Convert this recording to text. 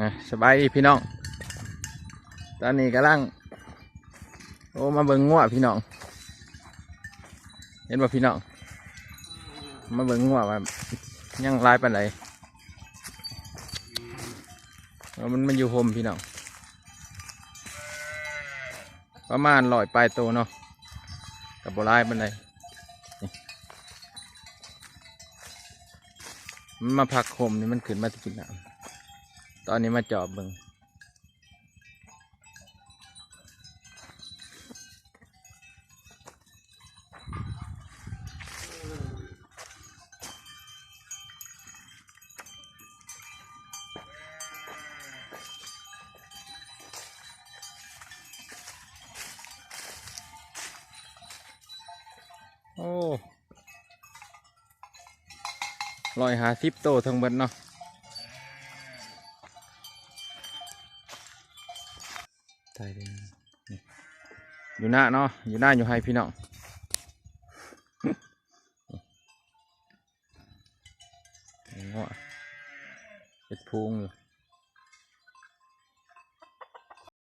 อะสบายดีพี่น้อง ตอนนี้กำลัง โอ้มาเบิ่งงัวพี่น้อง เห็นป่ะพี่น้อง มาเบิ่งงัวว่ายังลายปานใดว่ามันมันอยู่โฮมพี่น้อง ประมาณร้อยปลายโตเนาะ กับโบรายปานใดนี่มันมาพักโฮมนี่มันขึ้นมาจะกินน้ำ ตอนนี้มาจอบเบิ่งโอ้ลอยหาสิบโตทั้งเบิดเนาะ ใจเลยอยู่หน้าเนาะอยู่หน้าอยู่ให้พี่น้องเงาะเป็ดพุงอยู่